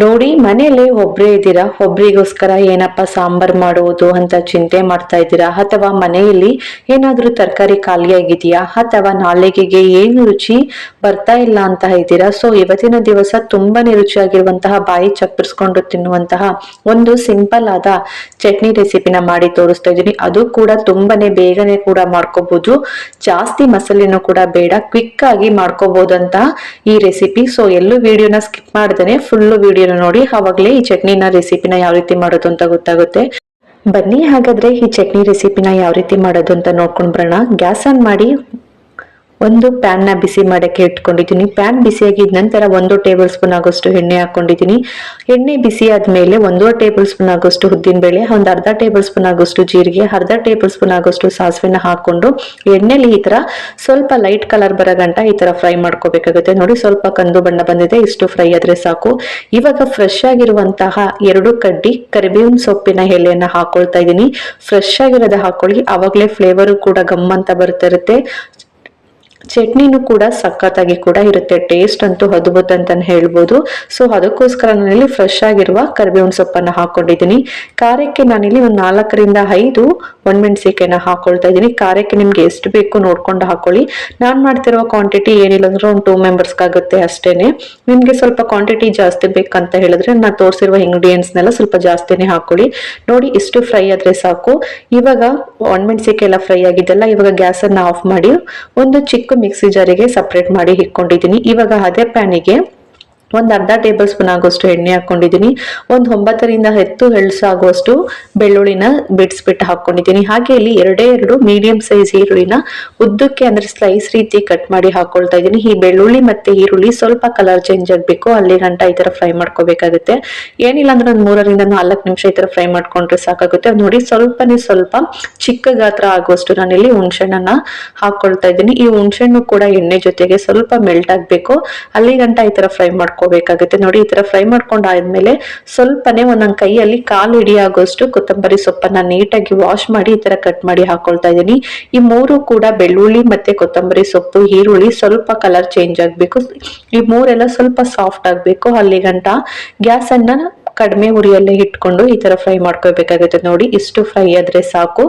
ನೋಡಿ, ಮನೆಯಲ್ಲಿ ಒಬ್ರೇ ಇದ್ದೀರಾ? ಒಬ್ರಿಗೋಸ್ಕರ ಏನಪ್ಪ ಸಾಂಬಾರ್ ಮಾಡುವುದು ಅಂತ ಚಿಂತೆ ಮಾಡ್ತಾ ಇದ್ದೀರಾ? ಅಥವಾ ಮನೆಯಲ್ಲಿ ಏನಾದರೂ ತರಕಾರಿ ಖಾಲಿಯಾಗಿದೆಯಾ? ಅಥವಾ ನಾಳೆಗೆಗೆ ಏನು ರುಚಿ ಬರ್ತಾ ಇಲ್ಲ ಅಂತ ಇದ್ದೀರಾ? ಸೊ ಇವತ್ತಿನ ದಿವಸ ತುಂಬಾನೇ ರುಚಿಯಾಗಿರುವಂತಹ ಬಾಯಿ ಚಪ್ಪರಿಸ್ಕೊಂಡು ತಿನ್ನುವಂತಹ ಒಂದು ಸಿಂಪಲ್ ಆದ ಚಟ್ನಿ ರೆಸಿಪಿನ ಮಾಡಿ ತೋರಿಸ್ತಾ ಇದ್ದೀನಿ. ಅದು ಕೂಡ ತುಂಬಾನೇ ಬೇಗನೆ ಕೂಡ ಮಾಡ್ಕೋಬಹುದು ಜಾಸ್ತಿ ಮಸಾಲೆನೂ ಕೂಡ ಬೇಡ. ಕ್ವಿಕ್ ಆಗಿ ಮಾಡ್ಕೋಬಹುದು ಅಂತ ಈ ರೆಸಿಪಿ. ಸೊ ಎಲ್ಲೂ ವಿಡಿಯೋನ ಸ್ಕಿಪ್ ಮಾಡ್ದೇನೆ. ಫುಲ್ಲು ವಿಡಿಯೋನ ನೋಡಿ ಅವಾಗಲೇ ಈ ಚಟ್ನಿನ ರೆಸಿಪಿನ ಯಾವ ರೀತಿ ಮಾಡೋದು ಅಂತ ಗೊತ್ತಾಗುತ್ತೆ. ಬನ್ನಿ ಹಾಗಾದ್ರೆ ಈ ಚಟ್ನಿ ರೆಸಿಪಿನ ಯಾವ ರೀತಿ ಮಾಡೋದು ಅಂತ ನೋಡ್ಕೊಂಡ್ ಬರೋಣ. ಗ್ಯಾಸ್ ಆನ್ ಮಾಡಿ ಒಂದು ಪ್ಯಾನ್ನ ಬಿಸಿ ಮಾಡಕ್ಕೆ ಇಟ್ಕೊಂಡಿದ್ದೀನಿ. ಪ್ಯಾನ್ ಬಿಸಿಯಾಗಿದ ನಂತರ ಒಂದು ಟೇಬಲ್ ಸ್ಪೂನ್ ಆಗೋಷ್ಟು ಎಣ್ಣೆ ಹಾಕೊಂಡಿದ್ದೀನಿ. ಎಣ್ಣೆ ಬಿಸಿ ಆದ್ಮೇಲೆ ಒಂದು ಟೇಬಲ್ ಸ್ಪೂನ್ ಆಗೋಷ್ಟು ಉದ್ದಿನ ಬೇಳೆ, ಒಂದು ಅರ್ಧ ಟೇಬಲ್ ಸ್ಪೂನ್ ಆಗೋಷ್ಟು ಜೀರಿಗೆ, ಅರ್ಧ ಟೇಬಲ್ ಸ್ಪೂನ್ ಆಗೋಷ್ಟು ಸಾಸಿವೆನ ಹಾಕೊಂಡು ಎಣ್ಣೆಲಿ ಈ ತರ ಸ್ವಲ್ಪ ಲೈಟ್ ಕಲರ್ ಬರೋ ಗಂಟ ಈ ತರ ಫ್ರೈ ಮಾಡ್ಕೋಬೇಕಾಗುತ್ತೆ. ನೋಡಿ ಸ್ವಲ್ಪ ಕಂದು ಬಣ್ಣ ಬಂದಿದೆ, ಇಷ್ಟು ಫ್ರೈ ಆದ್ರೆ ಸಾಕು. ಇವಾಗ ಫ್ರೆಶ್ ಆಗಿರುವಂತಹ ಎರಡು ಕಡ್ಡಿ ಕರಿಬೇವಿನ ಸೊಪ್ಪಿನ ಎಲೆಯನ್ನ ಹಾಕೊಳ್ತಾ ಇದ್ದೀನಿ. ಫ್ರೆಶ್ ಆಗಿರೋದ ಹಾಕೊಳ್ಳಿ. ಅವಾಗಲೇ ಫ್ಲೇವರು ಕೂಡ ಗಮ್ಮಂತ ಬರ್ತಾ ಇರುತ್ತೆ ಚಟ್ನಿನೂ ಕೂಡ ಸಖತ್ತಾಗಿ ಕೂಡ ಇರುತ್ತೆ. ಟೇಸ್ಟ್ ಅಂತೂ ಅದ್ಭುತ ಅಂತ ಹೇಳ್ಬೋದು. ಸೊ ಅದಕ್ಕೋಸ್ಕರ ನಾನಿಲ್ಲಿ ಫ್ರೆಶ್ ಆಗಿರುವ ಕರಿಬೇವಿನ ಸೊಪ್ಪನ್ನ ಹಾಕೊಂಡಿದ್ದೀನಿ. ಖಾರಕ್ಕೆ ನಾನಿಲ್ಲಿ ಒಂದು ನಾಲ್ಕರಿಂದ ಐದು ಒಣಮೆಣಸಿಕಾಯಿನ ಹಾಕೊಳ್ತಾ ಇದ್ದೀನಿ. ಖಾರಕ್ಕೆ ನಿಮ್ಗೆ ಎಷ್ಟು ಬೇಕು ನೋಡ್ಕೊಂಡು ಹಾಕೊಳ್ಳಿ. ನಾನು ಮಾಡ್ತಿರುವ ಕ್ವಾಂಟಿಟಿ ಏನಿಲ್ಲ ಅಂದ್ರೆ ಒಂದು ಟೂ ಮೆಂಬರ್ಸ್ಗಾಗುತ್ತೆ ಅಷ್ಟೇನೆ. ನಿಮ್ಗೆ ಸ್ವಲ್ಪ ಕ್ವಾಂಟಿಟಿ ಜಾಸ್ತಿ ಬೇಕಂತ ಹೇಳಿದ್ರೆ ನಾನು ತೋರಿಸಿರುವ ಇಂಗ್ರೀಡಿಯೆಂಟ್ಸ್ನೆಲ್ಲ ಸ್ವಲ್ಪ ಜಾಸ್ತಿನೇ ಹಾಕೊಳ್ಳಿ. ನೋಡಿ, ಇಷ್ಟು ಫ್ರೈ ಆದ್ರೆ ಸಾಕು. ಇವಾಗ ಒಣಮೆಣಸಿಕಾಯಿ ಎಲ್ಲ ಫ್ರೈ ಆಗಿದ್ದೆಲ್ಲ, ಇವಾಗ ಗ್ಯಾಸನ್ನ ಆಫ್ ಮಾಡಿ ಒಂದು ಚಿಕ್ಕ ಮಿಕ್ಸಿ ಜಾರಿಗೆ ಸಪ್ರೇಟ್ ಮಾಡಿ ಇಟ್ಕೊಂಡಿದ್ದೀನಿ. ಇವಾಗ ಅದೇ ಪ್ಯಾನಿಗೆ ಒಂದು ಅರ್ಧ ಟೇಬಲ್ ಸ್ಪೂನ್ ಆಗುವಷ್ಟು ಎಣ್ಣೆ ಹಾಕೊಂಡಿದ್ದೀನಿ. ಒಂದು ಒಂಬತ್ತರಿಂದ ಹತ್ತು ಆಗುವಷ್ಟು ಬೆಳ್ಳುಳ್ಳಿನ ಬಿಡಿಸ್ಬಿಟ್ಟು ಹಾಕೊಂಡಿದ್ದೀನಿ. ಹಾಗೆ ಇಲ್ಲಿ ಎರಡೇ ಎರಡು ಮೀಡಿಯಂ ಸೈಜ್ ಈರುಳ್ಳಿನ ಉದ್ದಕ್ಕೆ ಅಂದ್ರೆ ಸ್ಲೈಸ್ ರೀತಿ ಕಟ್ ಮಾಡಿ ಹಾಕೊಳ್ತಾ ಇದ್ದೀನಿ. ಈ ಬೆಳ್ಳುಳ್ಳಿ ಮತ್ತೆ ಈರುಳ್ಳಿ ಸ್ವಲ್ಪ ಕಲರ್ ಚೇಂಜ್ ಆಗಬೇಕು. ಅಲ್ಲಿ ಗಂಟ ಈ ತರ ಫ್ರೈ ಮಾಡ್ಕೋಬೇಕಾಗುತ್ತೆ. ಏನಿಲ್ಲ ಅಂದ್ರೆ ಒಂದು ಮೂರರಿಂದ ನಾಲ್ಕು ನಿಮಿಷ ಈ ತರ ಫ್ರೈ ಮಾಡ್ಕೊಂಡ್ರೆ ಸಾಕಾಗುತ್ತೆ. ನೋಡಿ ಸ್ವಲ್ಪನೇ ಸ್ವಲ್ಪ ಚಿಕ್ಕ ಗಾತ್ರ ಆಗುವಷ್ಟು ನಾನಿಲ್ಲಿ ಹುಣಸೆಹಣ್ಣನ್ನ ಹಾಕೊಳ್ತಾ ಇದ್ದೀನಿ. ಈ ಹುಣಸೆಹಣ್ಣು ಕೂಡ ಎಣ್ಣೆ ಜೊತೆಗೆ ಸ್ವಲ್ಪ ಮೆಲ್ಟ್ ಆಗ್ಬೇಕು. ಅಲ್ಲಿ ಗಂಟ ಈ ತರ ಫ್ರೈ ಮಾಡ್ಕೊ ಮಾಡ್ಕೋಬೇಕಾಗುತ್ತೆ ನೋಡಿ, ಈ ತರ ಫ್ರೈ ಮಾಡ್ಕೊಂಡಾದ್ಮೇಲೆ ಸ್ವಲ್ಪನೇ ಒಂದೊಂದ್ ಕೈಯಲ್ಲಿ ಕಾಲು ಹಿಡಿಯಾಗೋಷ್ಟು ಕೊತ್ತಂಬರಿ ಸೊಪ್ಪನ್ನ ನೀಟಾಗಿ ವಾಶ್ ಮಾಡಿ ಈ ತರ ಕಟ್ ಮಾಡಿ ಹಾಕೊಳ್ತಾ ಇದ್ದೀನಿ. ಈ ಮೂರು ಕೂಡ ಬೆಳ್ಳುಳ್ಳಿ ಮತ್ತೆ ಕೊತ್ತಂಬರಿ ಸೊಪ್ಪು, ಈರುಳ್ಳಿ ಸ್ವಲ್ಪ ಕಲರ್ ಚೇಂಜ್ ಆಗ್ಬೇಕು. ಈ ಮೂರೆಲ್ಲ ಸ್ವಲ್ಪ ಸಾಫ್ಟ್ ಆಗ್ಬೇಕು. ಅಲ್ಲಿ ಗಂಟ ಗ್ಯಾಸ್ ಅನ್ನ ಕಡಿಮೆ ಉರಿಯಲ್ಲೇ ಇಟ್ಕೊಂಡು ಈ ತರ ಫ್ರೈ ಮಾಡ್ಕೋಬೇಕಾಗುತ್ತೆ ನೋಡಿ, ಇಷ್ಟು ಫ್ರೈ ಆದ್ರೆ ಸಾಕು.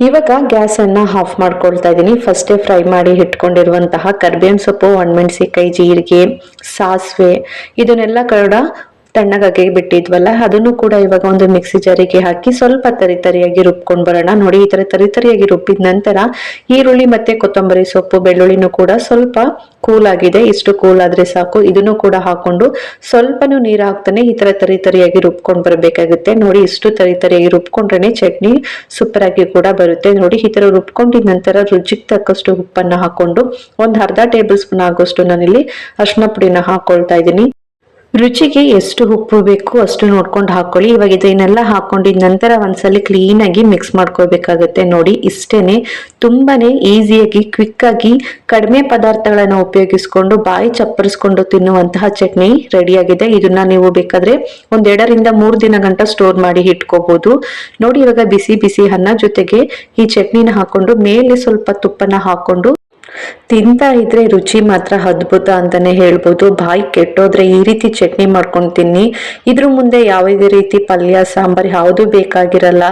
ಇವಾಗ ಗ್ಯಾಸನ್ನು ಆಫ್ ಮಾಡ್ಕೊಳ್ತಾ ಇದ್ದೀನಿ ಫಸ್ಟೇ ಫ್ರೈ ಮಾಡಿ ಇಟ್ಕೊಂಡಿರುವಂತಹ ಕರ್ಬೇವಿನ ಸೊಪ್ಪು ಒಣಮೆಣಸಿಕಾಯಿ ಜೀರಿಗೆ, ಸಾಸಿವೆ, ಇದನ್ನೆಲ್ಲ ಕೂಡ ತಣ್ಣಗಾಗಿ ಬಿಟ್ಟಿದ್ವಲ್ಲ, ಅದನ್ನು ಕೂಡ ಇವಾಗ ಒಂದು ಮಿಕ್ಸಿ ಜಾರಿಗೆ ಹಾಕಿ ಸ್ವಲ್ಪ ತರಿ ತರಿಯಾಗಿ ರುಬ್ಕೊಂಡು ಬರೋಣ. ನೋಡಿ, ಈ ತರ ತರಿ ತರಿಯಾಗಿ ರುಬ್ಬಿದ ನಂತರ ಈರುಳ್ಳಿ ಮತ್ತೆ ಕೊತ್ತಂಬರಿ ಸೊಪ್ಪು, ಬೆಳ್ಳುಳ್ಳಿನೂ ಕೂಡ ಸ್ವಲ್ಪ ಕೂಲ್ ಆಗಿದೆ. ಇಷ್ಟು ಕೂಲ್ ಆದ್ರೆ ಸಾಕು. ಇದನ್ನು ಕೂಡ ಹಾಕೊಂಡು ಸ್ವಲ್ಪನೂ ನೀರು ಹಾಕ್ತಾನೆ ಈ ತರ ತರಿ ತರಿಯಾಗಿ ರುಬ್ಕೊಂಡ್ ಬರಬೇಕಾಗುತ್ತೆ. ನೋಡಿ, ಇಷ್ಟು ತರಿ ತರಿಯಾಗಿ ರುಬ್ಕೊಂಡ್ರೆ ಚಟ್ನಿ ಸೂಪರ್ ಆಗಿ ಕೂಡ ಬರುತ್ತೆ. ನೋಡಿ, ಈ ತರ ರುಬ್ಕೊಂಡಿದ ನಂತರ ರುಚಿಗೆ ತಕ್ಕಷ್ಟು ಉಪ್ಪನ್ನ ಹಾಕೊಂಡು ಒಂದ್ ಅರ್ಧ ಟೇಬಲ್ ಸ್ಪೂನ್ ಆಗೋಷ್ಟು ನಾನಿಲ್ಲಿ ಅರ್ಶಿನ ಪುಡಿನ ಹಾಕೊಳ್ತಾ ಇದ್ದೀನಿ. ರುಚಿಗೆ ಎಷ್ಟು ಉಪ್ಪು ಬೇಕು ಅಷ್ಟು ನೋಡ್ಕೊಂಡು ಹಾಕೊಳ್ಳಿ. ಇವಾಗ ಇದನ್ನೆಲ್ಲ ಹಾಕೊಂಡಿದ ನಂತರ ಒಂದ್ಸಲ ಕ್ಲೀನ್ ಆಗಿ ಮಿಕ್ಸ್ ಮಾಡ್ಕೋಬೇಕಾಗತ್ತೆ ನೋಡಿ, ಇಷ್ಟೇನೆ ತುಂಬಾನೇ ಈಸಿಯಾಗಿ ಕ್ವಿಕ್ ಆಗಿ ಕಡಿಮೆ ಪದಾರ್ಥಗಳನ್ನು ಉಪಯೋಗಿಸ್ಕೊಂಡು, ಬಾಯಿ ಚಪ್ಪರಿಸ್ಕೊಂಡು ತಿನ್ನುವಂತಹ ಚಟ್ನಿ ರೆಡಿ ಆಗಿದೆ. ಇದನ್ನ ನೀವು ಬೇಕಾದ್ರೆ ಒಂದೆರಡರಿಂದ ಮೂರು ದಿನ ಗಂಟ ಸ್ಟೋರ್ ಮಾಡಿ ಇಟ್ಕೋಬಹುದು ನೋಡಿ, ಇವಾಗ ಬಿಸಿ ಬಿಸಿ ಅನ್ನ ಜೊತೆಗೆ ಈ ಚಟ್ನಿನ ಹಾಕೊಂಡು, ಮೇಲೆ ಸ್ವಲ್ಪ ತುಪ್ಪನ ಹಾಕೊಂಡು ತಿಂತಾ ಇದ್ರೆ ರುಚಿ ಮಾತ್ರ ಅದ್ಭುತ ಅಂತಾನೆ ಹೇಳ್ಬೋದು. ಬಾಯಿ ಕೆಟ್ಟೋದ್ರೆ ಈ ರೀತಿ ಚಟ್ನಿ ಮಾಡ್ಕೊಂಡು ತಿನ್ನಿ ಇದ್ರ ಮುಂದೆ ಯಾವುದೇ ರೀತಿ ಪಲ್ಯ, ಸಾಂಬಾರ್ ಯಾವುದು ಬೇಕಾಗಿರಲ್ಲ.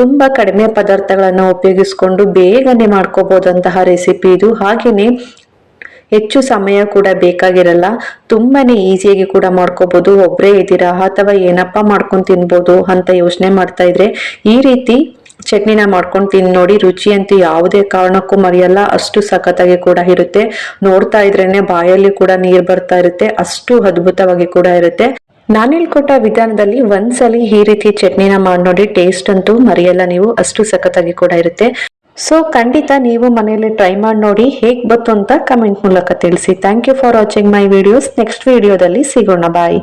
ತುಂಬಾ ಕಡಿಮೆ ಪದಾರ್ಥಗಳನ್ನ ಉಪಯೋಗಿಸ್ಕೊಂಡು ಬೇಗನೆ ಮಾಡ್ಕೋಬಹುದಂತಹ ರೆಸಿಪಿ ಇದು. ಹಾಗೇನೆ ಹೆಚ್ಚು ಸಮಯ ಕೂಡ ಬೇಕಾಗಿರಲ್ಲ. ತುಂಬಾನೇ ಈಸಿಯಾಗಿ ಕೂಡ ಮಾಡ್ಕೋಬಹುದು ಒಬ್ಬರೇ ಇದ್ದೀರಾ ಅಥವಾ ಏನಪ್ಪಾ ಮಾಡ್ಕೊಂಡು ತಿನ್ಬೋದು ಅಂತ ಯೋಚನೆ ಮಾಡ್ತಾ ಇದ್ರೆ ಈ ರೀತಿ ಚಟ್ನಿನ ಮಾಡ್ಕೊಂಡು ತಿಂದು ನೋಡಿ ರುಚಿ ಅಂತೂ ಯಾವುದೇ ಕಾರಣಕ್ಕೂ ಮರೆಯಲ್ಲ. ಅಷ್ಟು ಸಖತ್ತಾಗಿ ಕೂಡ ಇರುತ್ತೆ. ನೋಡ್ತಾ ಇದ್ರೇನೆ ಬಾಯಲ್ಲಿ ಕೂಡ ನೀರು ಬರ್ತಾ ಇರುತ್ತೆ. ಅಷ್ಟು ಅದ್ಭುತವಾಗಿ ಕೂಡ ಇರುತ್ತೆ. ನಾನು ಹೇಳ್ಕೊಟ್ಟ ವಿಧಾನದಲ್ಲಿ ಒಂದ್ಸಲಿ ಈ ರೀತಿ ಚಟ್ನಿನ ಮಾಡಿ ನೋಡಿ ಟೇಸ್ಟ್ ಅಂತೂ ಮರೆಯಲ್ಲ ನೀವು. ಅಷ್ಟು ಸಖತ್ತಾಗಿ ಕೂಡ ಇರುತ್ತೆ. ಸೊ ಖಂಡಿತ ನೀವು ಮನೆಯಲ್ಲಿ ಟ್ರೈ ಮಾಡಿ ನೋಡಿ ಹೇಗ್ ಬಂತು ಅಂತ ಕಮೆಂಟ್ ಮೂಲಕ ತಿಳಿಸಿ. Thank you for watching my videos next ವಿಡಿಯೋದಲ್ಲಿ ಸಿಗೋಣ. ಬಾಯ್